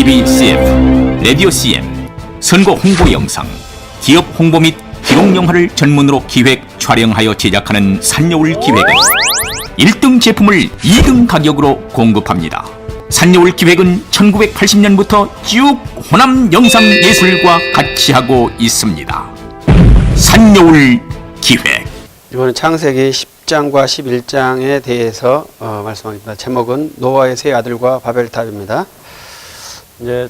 TV CF, 라디오 CM, 선거 홍보 영상, 기업 홍보 및 기록 영화를 전문으로 기획, 촬영하여 제작하는 산여울 기획은 1등 제품을 2등 가격으로 공급합니다. 산여울 기획은 1980년부터 쭉 호남 영상 예술과 같이 하고 있습니다. 산여울 기획. 이번엔 창세기 10장과 11장에 대해서 어, 말씀하겠습니다. 제목은 노아의 세 아들과 바벨탑입니다. 이제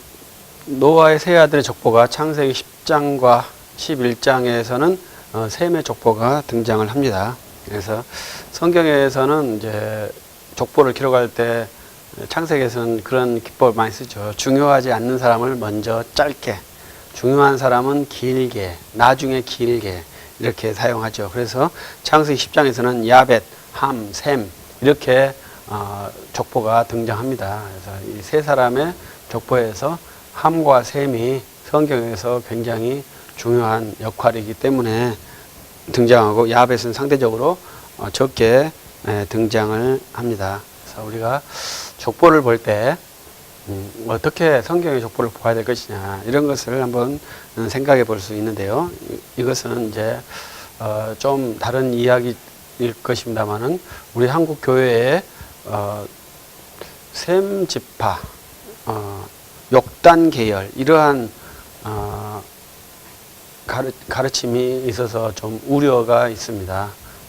노아의 세 아들의 족보가 창세기 10장과 11장에서는 어, 셈의 족보가 등장을 합니다. 그래서 성경에서는 이제 족보를 기록할 때 창세기에서는 그런 기법을 많이 쓰죠. 중요하지 않는 사람을 먼저 짧게, 중요한 사람은 길게, 나중에 길게 이렇게 사용하죠. 그래서 창세기 10장에서는 야벳, 함, 셈 이렇게 어, 족보가 등장합니다. 그래서 이 세 사람의 족보에서 함과 셈이 성경에서 굉장히 중요한 역할이기 때문에 등장하고 야벳은 상대적으로 어, 적게 예, 등장을 합니다. 그래서 우리가 족보를 볼때 음, 어떻게 성경의 족보를 보아야 될 것이냐 이런 것을 한번 음, 생각해 볼 수 있는데요. 이- 이것은 이제 어, 좀 다른 이야기일 것입니다만은 우리 한국 교회의 어, 셈 지파, 어, 욕단 계열 이러한 어, 가르, 가르침이 있어서 좀 우려가 있습니다.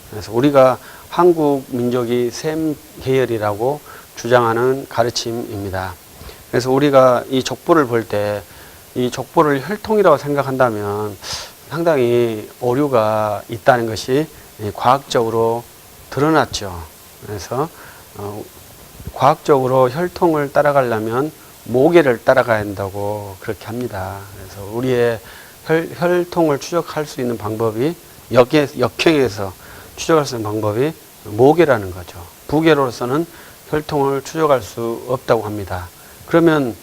그래서 우리가 한국 민족이 셈 계열이라고 주장하는 가르침입니다. 그래서 우리가 이 족보를 볼 때 이 족보를 혈통이라고 생각한다면 상당히 오류가 있다는 것이 예, 과학적으로 드러났죠. 그래서 어, 과학적으로 혈통을 따라가려면 모계를 따라가야 한다고 그렇게 합니다. 그래서 우리의 혈, 혈통을 추적할 수 있는 방법이 역에, 역행에서 추적할 수 있는 방법이 모계라는 거죠. 부계로서는 혈통을 추적할 수 없다고 합니다. 그러면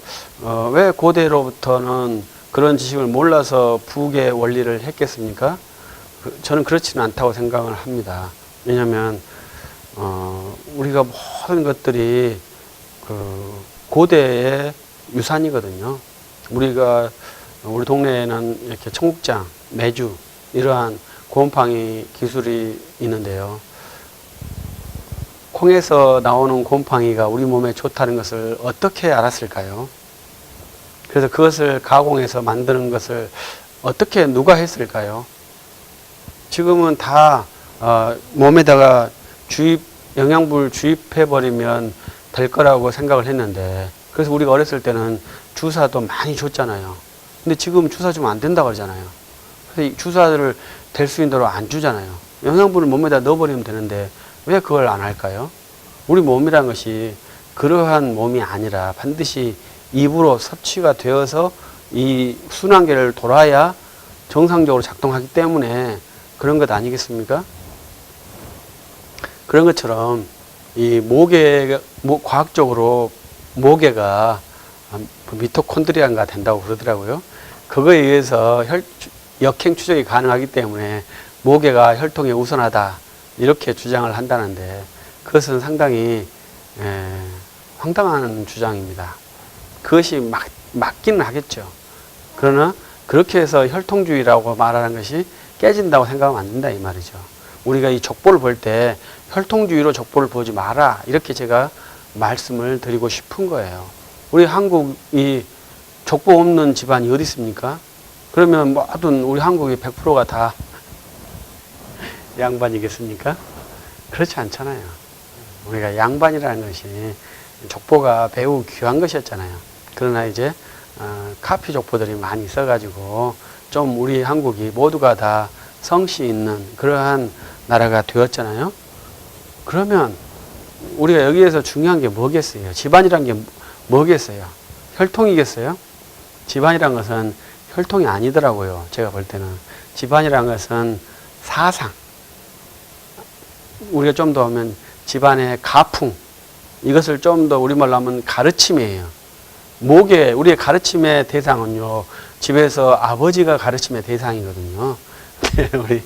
어, 왜 고대로부터는 그런 지식을 몰라서 부계 원리를 했겠습니까? 그, 저는 그렇지는 않다고 생각을 합니다. 왜냐하면 어, 우리가 모든 것들이 그 고대의 유산이거든요. 우리가 우리 동네에는 이렇게 청국장, 매주 이러한 곰팡이 기술이 있는데요. 콩에서 나오는 곰팡이가 우리 몸에 좋다는 것을 어떻게 알았을까요? 그래서 그것을 가공해서 만드는 것을 어떻게 누가 했을까요? 지금은 다 어, 몸에다가 주입 영양분을 주입해 버리면 될 거라고 생각을 했는데 그래서 우리가 어렸을 때는 주사도 많이 줬잖아요. 근데 지금 주사 주면 안 된다 그러잖아요. 그래서 이 주사를 될 수 있는 대로 안 주잖아요. 영양분을 몸에다 넣어버리면 되는데 왜 그걸 안 할까요? 우리 몸이란 것이 그러한 몸이 아니라 반드시 입으로 섭취가 되어서 이 순환계를 돌아야 정상적으로 작동하기 때문에 그런 것 아니겠습니까? 그런 것처럼 이 모계, 모, 과학적으로 모계가 미토콘드리아가 된다고 그러더라고요. 그거에 의해서 혈, 역행 추적이 가능하기 때문에 모계가 혈통에 우선하다 이렇게 주장을 한다는데 그것은 상당히 에, 황당한 주장입니다. 그것이 맞, 맞기는 하겠죠. 그러나 그렇게 해서 혈통주의라고 말하는 것이 깨진다고 생각하면 안 된다 이 말이죠. 우리가 이 족보를 볼 때 혈통주의로 족보를 보지 마라 이렇게 제가 말씀을 드리고 싶은 거예요. 우리 한국이 족보 없는 집안이 어디 있습니까? 그러면 모든 우리 한국이 100%가 다 양반이겠습니까? 그렇지 않잖아요. 우리가 양반이라는 것이 족보가 매우 귀한 것이었잖아요. 그러나 이제 어, 카피 족보들이 많이 있어가지고 좀 우리 한국이 모두가 다 성씨 있는 그러한 나라가 되었잖아요. 그러면 우리가 여기에서 중요한 게 뭐겠어요? 집안이란 게 뭐겠어요? 혈통이겠어요? 집안이란 것은 혈통이 아니더라고요. 제가 볼 때는. 집안이란 것은 사상. 우리가 좀 더 하면 집안의 가풍. 이것을 좀 더 우리말로 하면 가르침이에요. 목에, 우리의 가르침의 대상은요, 집에서 아버지가 가르침의 대상이거든요. 우리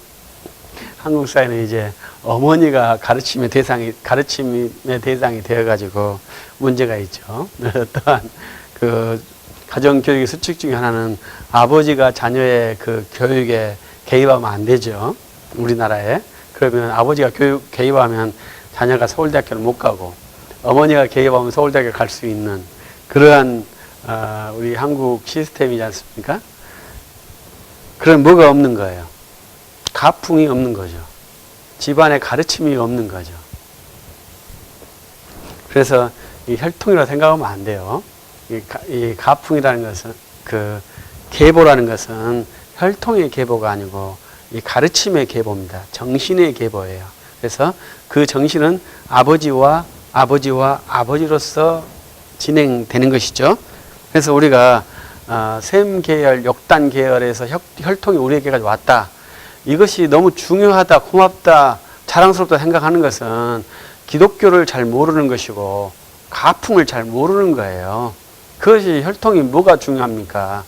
한국 사회는 이제 어머니가 가르침의 대상이, 가르침의 대상이 되어가지고 문제가 있죠. 어떠한 그 가정 교육의 수칙 중에 하나는 아버지가 자녀의 그 교육에 개입하면 안 되죠. 우리나라에. 그러면 아버지가 교육 개입하면 자녀가 서울대학교를 못 가고 어머니가 개입하면 서울대학교 갈 수 있는 그러한 어, 우리 한국 시스템이지 않습니까? 그런 뭐가 없는 거예요. 가풍이 없는 거죠. 집안에 가르침이 없는 거죠. 그래서 이 혈통이라고 생각하면 안 돼요. 이, 가, 이 가풍이라는 것은 그 계보라는 것은 혈통의 계보가 아니고 이 가르침의 계보입니다. 정신의 계보예요. 그래서 그 정신은 아버지와 아버지와 아버지로서 진행되는 것이죠. 그래서 우리가 어, 셈 계열, 역단 계열에서 혈, 혈통이 우리에게까지 왔다. 이것이 너무 중요하다, 고맙다, 자랑스럽다 생각하는 것은 기독교를 잘 모르는 것이고 가풍을 잘 모르는 거예요. 그것이 혈통이 뭐가 중요합니까?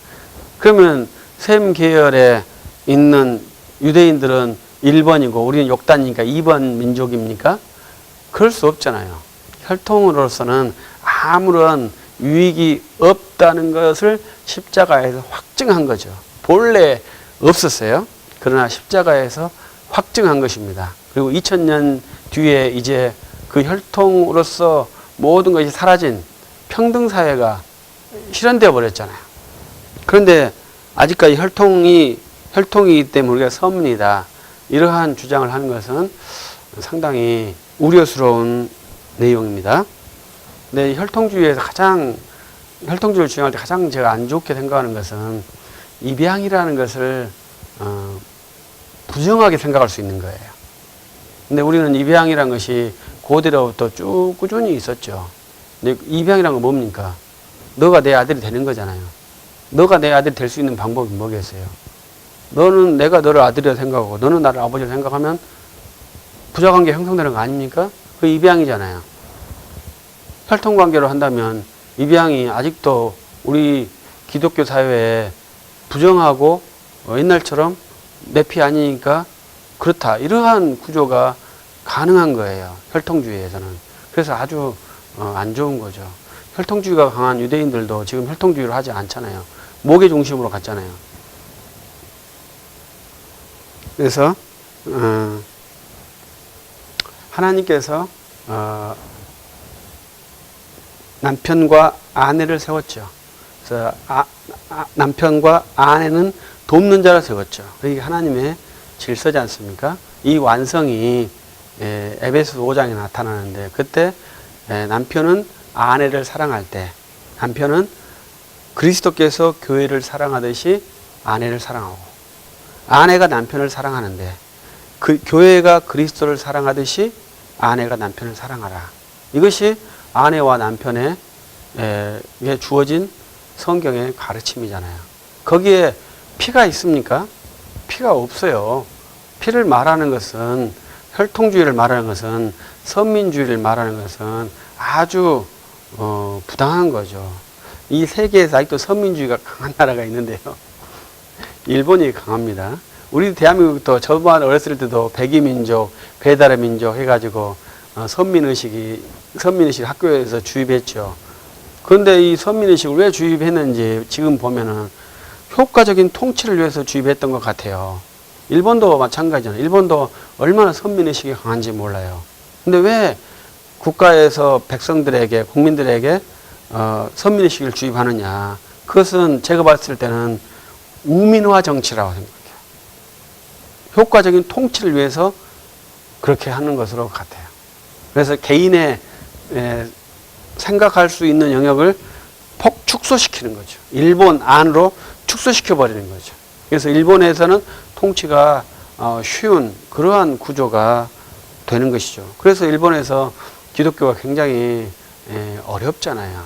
그러면 셈 계열에 있는 유대인들은 1번이고 우리는 욕단이니까 2번 민족입니까? 그럴 수 없잖아요. 혈통으로서는 아무런 유익이 없다는 것을 십자가에서 확증한 거죠. 본래 없었어요. 그러나 십자가에서 확증한 것입니다. 그리고 2000년 뒤에 이제 그 혈통으로서 모든 것이 사라진 평등 사회가 실현되어 버렸잖아요. 그런데 아직까지 혈통이 혈통이기 때문에 우리가 서문이다. 이러한 주장을 하는 것은 상당히 우려스러운 내용입니다. 근데 혈통주의에서 가장 혈통주의를 주장할 때 가장 제가 안 좋게 생각하는 것은 입양이라는 것을 어, 부정하게 생각할 수 있는 거예요. 근데 우리는 입양이라는 것이 고대로부터 쭉 꾸준히 있었죠. 근데 입양이라는 건 뭡니까? 너가 내 아들이 되는 거잖아요. 너가 내 아들이 될 수 있는 방법이 뭐겠어요? 너는 내가 너를 아들이라 생각하고 너는 나를 아버지라 생각하면 부자 관계 형성되는 거 아닙니까? 그 입양이잖아요. 혈통 관계로 한다면 입양이 아직도 우리 기독교 사회에 부정하고 어, 옛날처럼 내 피 아니니까 그렇다. 이러한 구조가 가능한 거예요. 혈통주의에서는. 그래서 아주 어, 안 좋은 거죠. 혈통주의가 강한 유대인들도 지금 혈통주의를 하지 않잖아요. 목의 중심으로 갔잖아요. 그래서 어, 하나님께서 어, 남편과 아내를 세웠죠. 그래서 아, 아, 남편과 아내는 돕는 자를 세웠죠. 그게 하나님의 질서지 않습니까? 이 완성이 에, 에베소 5장에 나타나는데 그때 에, 남편은 아내를 사랑할 때 남편은 그리스도께서 교회를 사랑하듯이 아내를 사랑하고 아내가 남편을 사랑하는데 그 교회가 그리스도를 사랑하듯이 아내가 남편을 사랑하라. 이것이 아내와 남편의 에, 에 주어진 성경의 가르침이잖아요. 거기에 피가 있습니까? 피가 없어요. 피를 말하는 것은 혈통주의를 말하는 것은 선민주의를 말하는 것은 아주 어, 부당한 거죠. 이 세계에서 아직도 선민주의가 강한 나라가 있는데요. 일본이 강합니다. 우리 대한민국도 저번 어렸을 때도 백이민족, 배달의 민족 해가지고 어, 선민의식이 선민의식 학교에서 주입했죠. 그런데 이 선민의식을 왜 주입했는지 지금 보면은 효과적인 통치를 위해서 주입했던 것 같아요. 일본도 마찬가지잖아요. 일본도 얼마나 선민의식이 강한지 몰라요. 근데 왜 국가에서 백성들에게, 국민들에게 어, 선민의식을 주입하느냐. 그것은 제가 봤을 때는 우민화 정치라고 생각해요. 효과적인 통치를 위해서 그렇게 하는 것으로 같아요. 그래서 개인의 에, 생각할 수 있는 영역을 폭 축소시키는 거죠. 일본 안으로 축소시켜 버리는 거죠. 그래서 일본에서는 통치가 어, 쉬운 그러한 구조가 되는 것이죠. 그래서 일본에서 기독교가 굉장히 에, 어렵잖아요.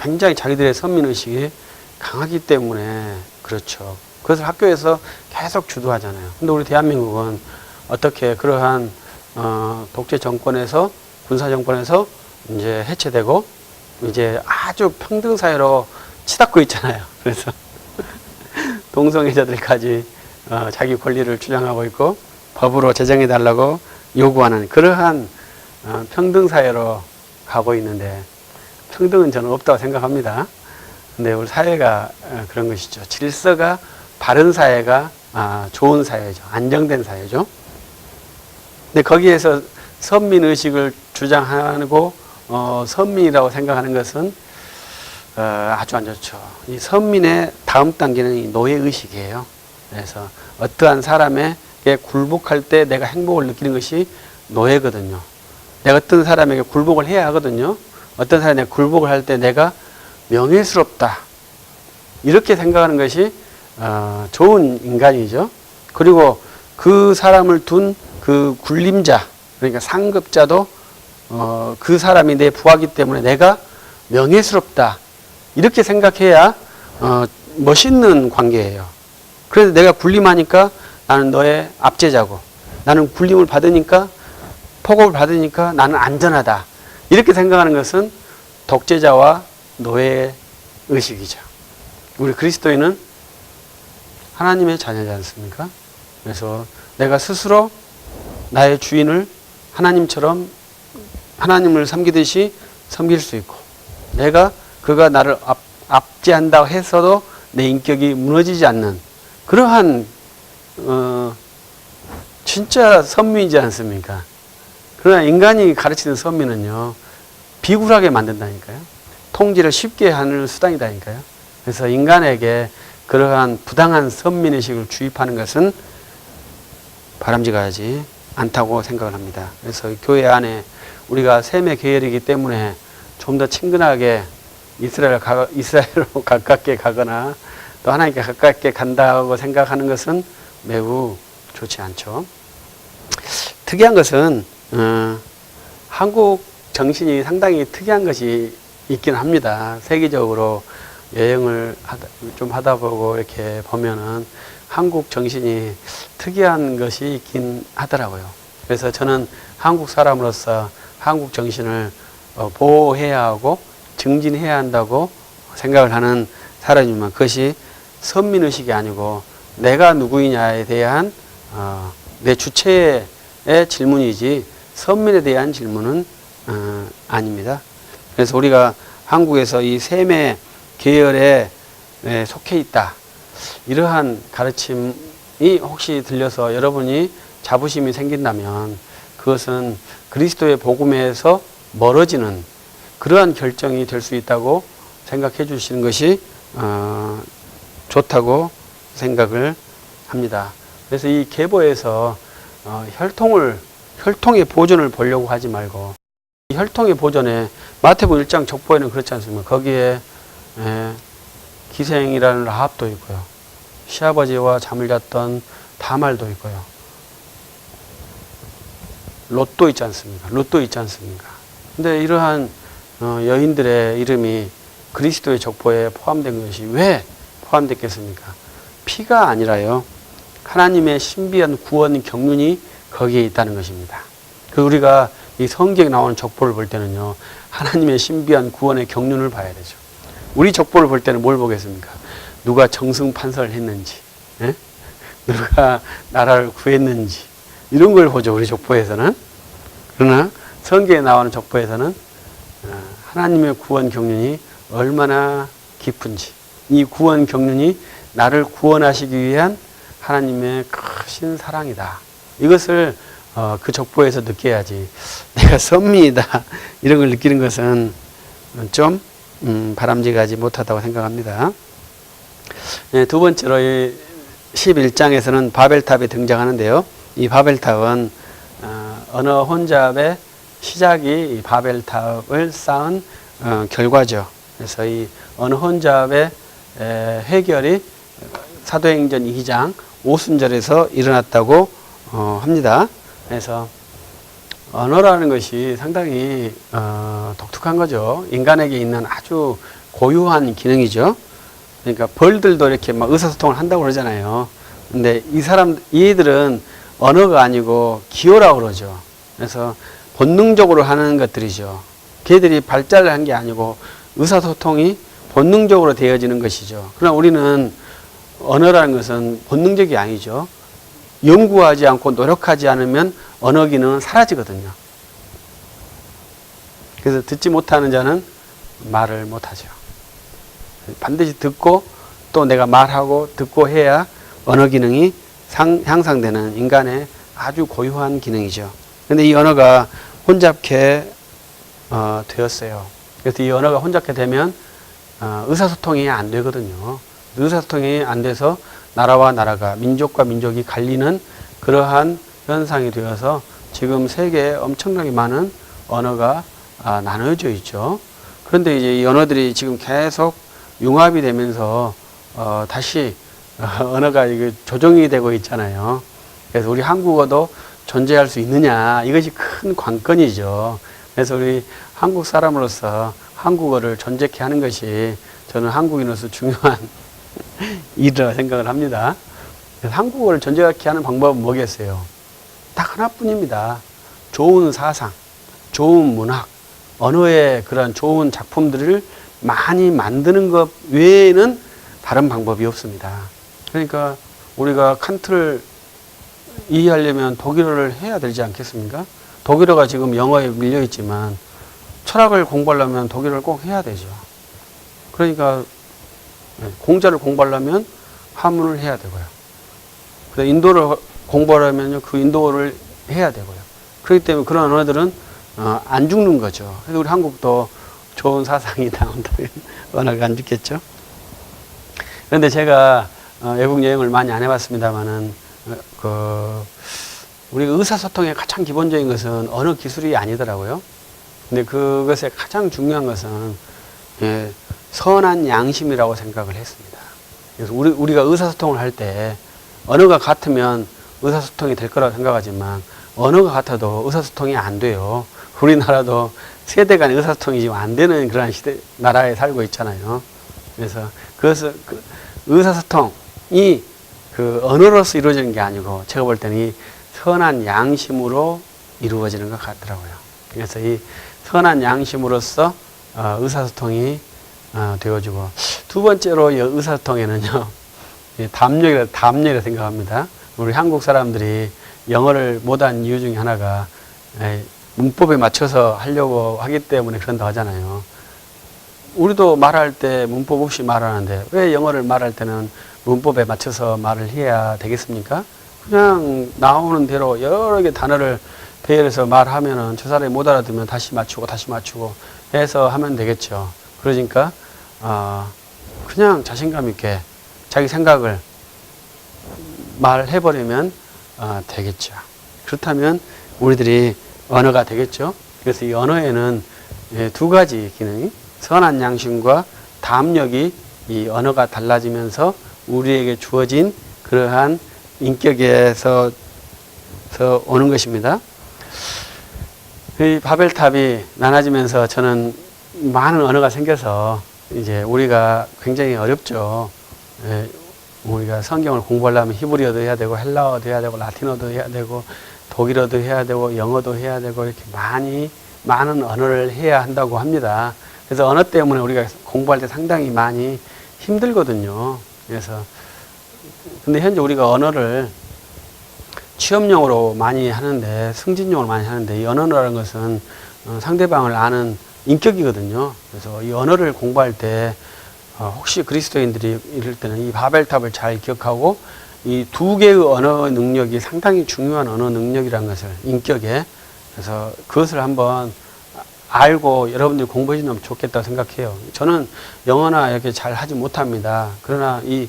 굉장히 자기들의 선민의식이 강하기 때문에 그렇죠. 그것을 학교에서 계속 주도하잖아요. 근데 우리 대한민국은 어떻게 그러한 어, 독재 정권에서 군사 정권에서 이제 해체되고 이제 아주 평등 사회로 치닫고 있잖아요. 그래서 동성애자들까지 어, 자기 권리를 주장하고 있고 법으로 제정해 달라고 요구하는 그러한 어, 평등 사회로 가고 있는데 평등은 저는 없다고 생각합니다. 근데 우리 사회가 어, 그런 것이죠. 질서가 바른 사회가 아, 좋은 사회죠. 안정된 사회죠. 근데 거기에서 선민 의식을 주장하고 어, 선민이라고 생각하는 것은 어, 아주 안 좋죠. 이 선민의 다음 단계는 이 노예 의식이에요. 그래서 어떠한 사람에게 굴복할 때 내가 행복을 느끼는 것이 노예거든요. 내가 어떤 사람에게 굴복을 해야 하거든요. 어떤 사람에게 굴복을 할 때 내가 명예스럽다. 이렇게 생각하는 것이 어, 좋은 인간이죠. 그리고 그 사람을 둔 그 굴림자, 그러니까 상급자도 어, 그 사람이 내 부하기 때문에 내가 명예스럽다. 이렇게 생각해야 어, 멋있는 관계예요. 그래서 내가 굴림하니까 나는 너의 압제자고 나는 굴림을 받으니까 폭업을 받으니까 나는 안전하다. 이렇게 생각하는 것은 독재자와 노예 의식이죠. 우리 그리스도인은 하나님의 자녀지 않습니까? 그래서 내가 스스로 나의 주인을 하나님처럼 하나님을 섬기듯이 섬길 수 있고 내가 그가 나를 압, 압제한다고 해서도 내 인격이 무너지지 않는 그러한 어, 진짜 선민이지 않습니까? 그러나 인간이 가르치는 선민은요 비굴하게 만든다니까요. 통제를 쉽게 하는 수단이다니까요. 그래서 인간에게 그러한 부당한 선민의식을 주입하는 것은 바람직하지 않다고 생각을 합니다. 그래서 교회 안에 우리가 셈의 계열이기 때문에 좀 더 친근하게 이스라엘 가, 이스라엘로 가깝게 가거나 또 하나님께 가깝게 간다고 생각하는 것은 매우 좋지 않죠. 특이한 것은 어, 한국 정신이 상당히 특이한 것이 있긴 합니다. 세계적으로 여행을 하다, 좀 하다 보고 이렇게 보면은 한국 정신이 특이한 것이 있긴 하더라고요. 그래서 저는 한국 사람으로서 한국 정신을 어, 보호해야 하고 증진해야 한다고 생각을 하는 사람이지만 그것이 선민의식이 아니고 내가 누구이냐에 대한 어, 내 주체의 질문이지 선민에 대한 질문은 어, 아닙니다. 그래서 우리가 한국에서 이 셈의 계열에 에, 속해 있다. 이러한 가르침이 혹시 들려서 여러분이 자부심이 생긴다면 그것은 그리스도의 복음에서 멀어지는 그러한 결정이 될 수 있다고 생각해 주시는 것이 어, 좋다고 생각을 합니다. 그래서 이 계보에서 어, 혈통을 혈통의 보존을 보려고 하지 말고 이 혈통의 보존에 마태복음 1장 족보에는 그렇지 않습니까? 거기에 에, 기생이라는 라합도 있고요. 시아버지와 잠을 잤던 다말도 있고요. 롯도 있지 않습니까? 롯도 있지 않습니까? 근데 이러한 어, 여인들의 이름이 그리스도의 족보에 포함된 것이 왜 포함됐겠습니까? 피가 아니라요. 하나님의 신비한 구원 경륜이 거기에 있다는 것입니다. 그 우리가 이 성경에 나오는 족보를 볼 때는요. 하나님의 신비한 구원의 경륜을 봐야 되죠. 우리 족보를 볼 때는 뭘 보겠습니까? 누가 정승 판서를 했는지, 예? 누가 나라를 구했는지 이런 걸 보죠. 우리 족보에서는. 그러나 성경에 나오는 족보에서는 어, 하나님의 구원 경륜이 얼마나 깊은지 이 구원 경륜이 나를 구원하시기 위한 하나님의 크신 사랑이다. 이것을 어, 그 족보에서 느껴야지. 내가 선미이다. 이런 걸 느끼는 것은 좀 음, 바람직하지 못하다고 생각합니다. 네, 두 번째로 이 11장에서는 바벨탑이 등장하는데요. 이 바벨탑은 어, 언어 혼잡의 시작이 이 바벨탑을 쌓은 어, 결과죠. 그래서 이 언어 혼잡의 에, 해결이 사도행전 2장 오순절에서 일어났다고 어, 합니다. 그래서 언어라는 것이 상당히 어, 독특한 거죠. 인간에게 있는 아주 고유한 기능이죠. 그러니까 벌들도 이렇게 막 의사소통을 한다고 그러잖아요. 근데 이 사람, 얘들은 언어가 아니고 기호라고 그러죠. 그래서 본능적으로 하는 것들이죠. 걔들이 발달을 한 게 아니고 의사소통이 본능적으로 되어지는 것이죠. 그러나 우리는 언어라는 것은 본능적이 아니죠. 연구하지 않고 노력하지 않으면 언어 기능은 사라지거든요. 그래서 듣지 못하는 자는 말을 못하죠. 반드시 듣고 또 내가 말하고 듣고 해야 언어 기능이 상, 향상되는 인간의 아주 고유한 기능이죠. 근데 이 언어가 혼잡케 어, 되었어요. 그래서 이 언어가 혼잡게 되면 어, 의사소통이 안 되거든요. 의사소통이 안 돼서 나라와 나라가 민족과 민족이 갈리는 그러한 현상이 되어서 지금 세계에 엄청나게 많은 언어가 아, 나눠져 있죠. 그런데 이제 이 언어들이 지금 계속 융합이 되면서 어, 다시 어, 언어가 이게 조정이 되고 있잖아요. 그래서 우리 한국어도 존재할 수 있느냐 이것이 큰 관건이죠. 그래서 우리 한국 사람으로서 한국어를 존재케 하는 것이 저는 한국인으로서 중요한 일이라고 생각을 합니다. 한국어를 존재케 하는 방법은 뭐겠어요? 딱 하나뿐입니다. 좋은 사상, 좋은 문학, 언어의 그런 좋은 작품들을 많이 만드는 것 외에는 다른 방법이 없습니다. 그러니까 우리가 칸트를 이해하려면 독일어를 해야 되지 않겠습니까? 독일어가 지금 영어에 밀려 있지만 철학을 공부하려면 독일어를 꼭 해야 되죠. 그러니까 네, 공자를 공부하려면 한문을 해야 되고요. 그래서 인도를 공부하려면요 그 인도어를 해야 되고요. 그렇기 때문에 그런 언어들은 어, 안 죽는 거죠. 그래서 우리 한국도 좋은 사상이 나온다면 언어가 안 죽겠죠. 그런데 제가 어, 외국 여행을 많이 안 해봤습니다만은 어, 그 우리 의사소통의 가장 기본적인 것은 언어 기술이 아니더라고요. 근데 그것의 가장 중요한 것은 예, 선한 양심이라고 생각을 했습니다. 그래서 우리, 우리가 의사소통을 할 때 언어가 같으면 의사소통이 될 거라고 생각하지만 언어가 같아도 의사소통이 안 돼요. 우리나라도 세대 간 의사소통이 지금 안 되는 그런 시대, 나라에 살고 있잖아요. 그래서 그것을, 그 의사소통 이 그 언어로서 이루어지는 게 아니고 제가 볼 때는 이 선한 양심으로 이루어지는 것 같더라고요. 그래서 이 선한 양심으로서 어, 의사소통이 어, 되어지고 두 번째로 이 의사소통에는요 이 담력이라 담력이라 생각합니다. 우리 한국 사람들이 영어를 못한 이유 중에 하나가 에, 문법에 맞춰서 하려고 하기 때문에 그런다 하잖아요. 우리도 말할 때 문법 없이 말하는데 왜 영어를 말할 때는 문법에 맞춰서 말을 해야 되겠습니까? 그냥 나오는 대로 여러 개 단어를 배열해서 말하면은 저 사람이 못 알아들으면 다시 맞추고 다시 맞추고 해서 하면 되겠죠. 그러니까 어, 그냥 자신감 있게 자기 생각을 말해버리면 어, 되겠죠. 그렇다면 우리들이 언어가 되겠죠. 그래서 이 언어에는 예, 두 가지 기능이 선한 양심과 담력이 이 언어가 달라지면서 우리에게 주어진 그러한 인격에서 서 오는 것입니다. 이 바벨탑이 나눠지면서 저는 많은 언어가 생겨서 이제 우리가 굉장히 어렵죠. 예, 우리가 성경을 공부하려면 히브리어도 해야 되고 헬라어도 해야 되고 라틴어도 해야 되고 독일어도 해야 되고 영어도 해야 되고 이렇게 많이 많은 언어를 해야 한다고 합니다. 그래서 언어 때문에 우리가 공부할 때 상당히 많이 힘들거든요. 그래서 근데 현재 우리가 언어를 취업용으로 많이 하는데 승진용으로 많이 하는데 이 언어라는 것은 어, 상대방을 아는 인격이거든요. 그래서 이 언어를 공부할 때 어, 혹시 그리스도인들이 이럴 때는 이 바벨탑을 잘 기억하고 이 두 개의 언어 능력이 상당히 중요한 언어 능력이라는 것을 인격에 그래서 그것을 한번 알고 여러분들이 공부해 주면 좋겠다고 생각해요. 저는 영어나 이렇게 잘 하지 못합니다. 그러나 이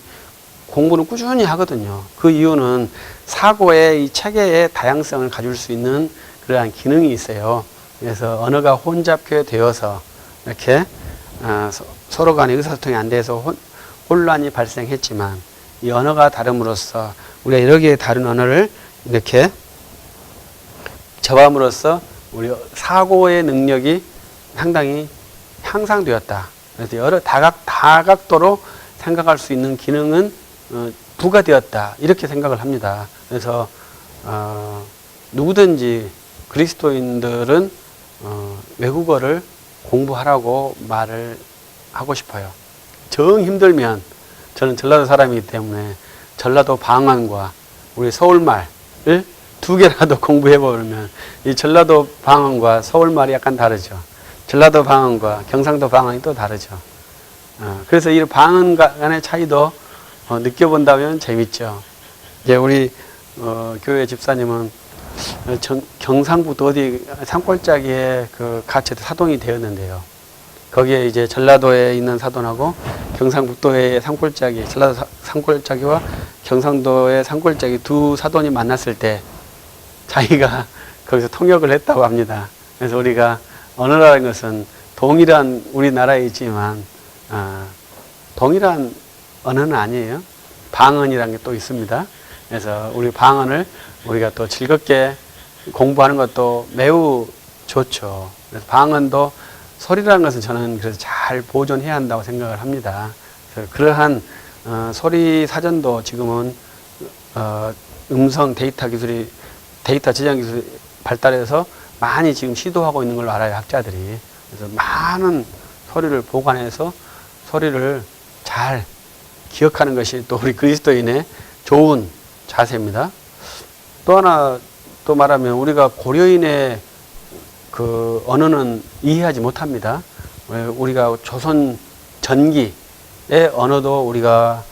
공부는 꾸준히 하거든요. 그 이유는 사고의 이 체계의 다양성을 가질 수 있는 그러한 기능이 있어요. 그래서 언어가 혼잡게 되어서 이렇게 어, 서- 서로 간의 의사소통이 안 돼서 혼, 혼란이 발생했지만 이 언어가 다름으로써 우리가 여러 개의 다른 언어를 이렇게 접함으로써 우리 사고의 능력이 상당히 향상되었다. 그래서 여러 다각 다각도로 생각할 수 있는 기능은 어, 부과되었다. 이렇게 생각을 합니다. 그래서 어, 누구든지 그리스도인들은 어, 외국어를 공부하라고 말을 하고 싶어요. 정 힘들면 저는 전라도 사람이기 때문에 전라도 방언과 우리 서울말을 두 개라도 공부해 보면 이 전라도 방언과 서울 말이 약간 다르죠. 전라도 방언과 경상도 방언이 또 다르죠. 어, 그래서 이 방언 간의 차이도 어, 느껴본다면 재밌죠. 이제 우리 어, 교회 집사님은 어, 정- 경상북도 어디 산골짜기에 그 같이 사동이 되었는데요. 거기에 이제 전라도에 있는 사돈하고 경상북도의 산골짜기, 전라도 사- 산골짜기와 경상도의 산골짜기 두 사돈이 만났을 때 자기가 거기서 통역을 했다고 합니다. 그래서 우리가 언어라는 것은 동일한 우리나라에 있지만 아, 동일한 언어는 아니에요. 방언이라는 게 또 있습니다. 그래서 우리 방언을 우리가 또 즐겁게 공부하는 것도 매우 좋죠. 그래서 방언도 소리라는 것은 저는 그래서 잘 보존해야 한다고 생각을 합니다. 그래서 그러한 어, 소리 사전도 지금은 어, 음성 데이터 기술이 데이터 저장 기술이 발달해서 많이 지금 시도하고 있는 걸로 알아요 학자들이. 그래서 많은 소리를 보관해서 소리를 잘 기억하는 것이 또 우리 그리스도인의 좋은 자세입니다. 또 하나 또 말하면 우리가 고려인의 그 언어는 이해하지 못합니다. 왜 우리가 조선 전기의 언어도 우리가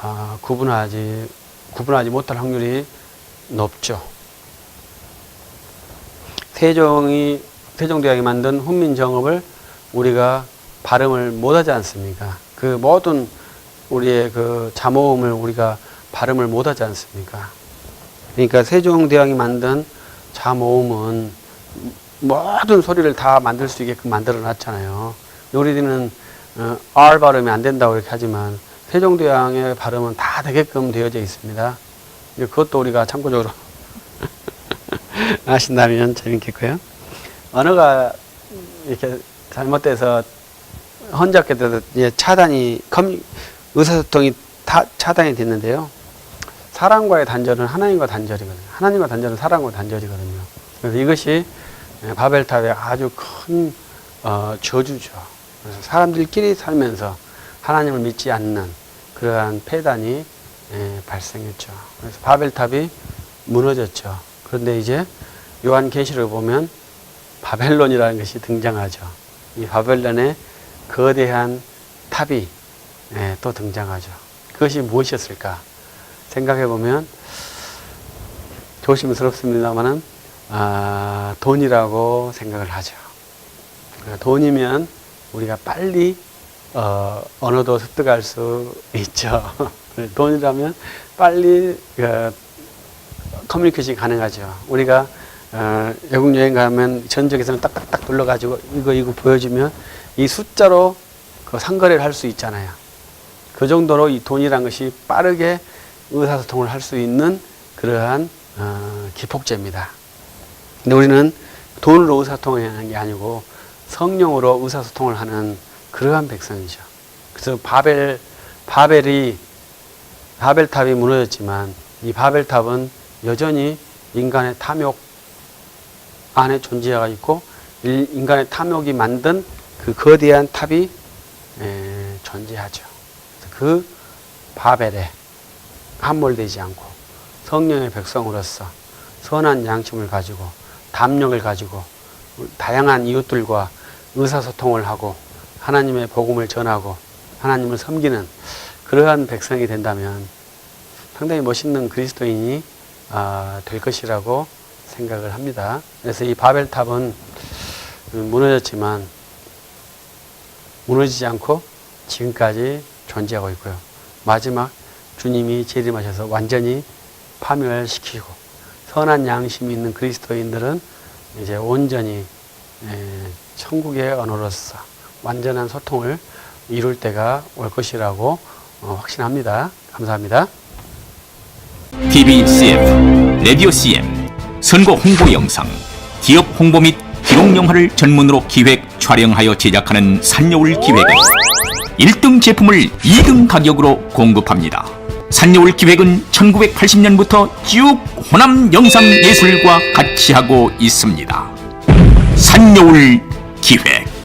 아, 구분하지 구분하지 못할 확률이 높죠. 세종이 세종대왕이 만든 훈민정음을 우리가 발음을 못하지 않습니까? 그 모든 우리의 그 자모음을 우리가 발음을 못하지 않습니까? 그러니까 세종대왕이 만든 자모음은 모든 소리를 다 만들 수 있게끔 만들어 놨잖아요. 우리들은 어, R 발음이 안 된다고 이렇게 하지만 세종대왕의 발음은 다 되게끔 되어져 있습니다. 그것도 우리가 참고적으로 아신다면 재밌겠고요. 언어가 이렇게 잘못돼서 혼잡게 돼서 이제 차단이 의사소통이 다 차단이 됐는데요. 사람과의 단절은 하나님과 단절이거든요. 하나님과 단절은 사람과 단절이거든요. 그래서 이것이 바벨탑의 아주 큰 어, 저주죠. 그래서 사람들끼리 살면서 하나님을 믿지 않는 그러한 폐단이 예, 발생했죠. 그래서 바벨탑이 무너졌죠. 그런데 이제 요한계시를 보면 바벨론이라는 것이 등장하죠. 이 바벨론의 거대한 탑이 예, 또 등장하죠. 그것이 무엇이었을까? 생각해 보면 조심스럽습니다만은 아, 돈이라고 생각을 하죠. 그러니까 돈이면 우리가 빨리 어, 언어도 습득할 수 있죠. 돈이라면 빨리 어, 커뮤니케이션이 가능하죠. 우리가 어, 외국 여행 가면 전적에서는 딱딱딱 눌러가지고 이거 이거 보여주면 이 숫자로 그 상거래를 할 수 있잖아요. 그 정도로 이 돈이란 것이 빠르게 의사소통을 할 수 있는 그러한 어, 기폭제입니다. 근데 우리는 돈으로 의사소통하는 게 아니고 성령으로 의사소통을 하는 그러한 백성이죠. 그래서 바벨 바벨이 바벨탑이 무너졌지만 이 바벨탑은 여전히 인간의 탐욕 안에 존재가 있고 일- 인간의 탐욕이 만든 그 거대한 탑이 에, 존재하죠. 그 바벨에 함몰되지 않고 성령의 백성으로서 선한 양심을 가지고 담력을 가지고 다양한 이웃들과 의사소통을 하고 하나님의 복음을 전하고 하나님을 섬기는 그러한 백성이 된다면 상당히 멋있는 그리스도인이 아, 될 것이라고 생각을 합니다. 그래서 이 바벨탑은 무너졌지만 무너지지 않고 지금까지 존재하고 있고요. 마지막 주님이 재림하셔서 완전히 파멸시키고 선한 양심이 있는 그리스도인들은 이제 온전히 에, 천국의 언어로서 완전한 소통을 이룰 때가 올 것이라고 어, 확신합니다. 감사합니다. TV CM, 라디오 CM, 선거 홍보 영상, 기업 홍보 및 기록 영화를 전문으로 기획, 촬영하여 제작하는 산여울 기획은 1등 제품을 2등 가격으로 공급합니다. 산여울 기획은 1980년부터 쭉 호남 영상 예술과 같이 하고 있습니다. 산여울 기획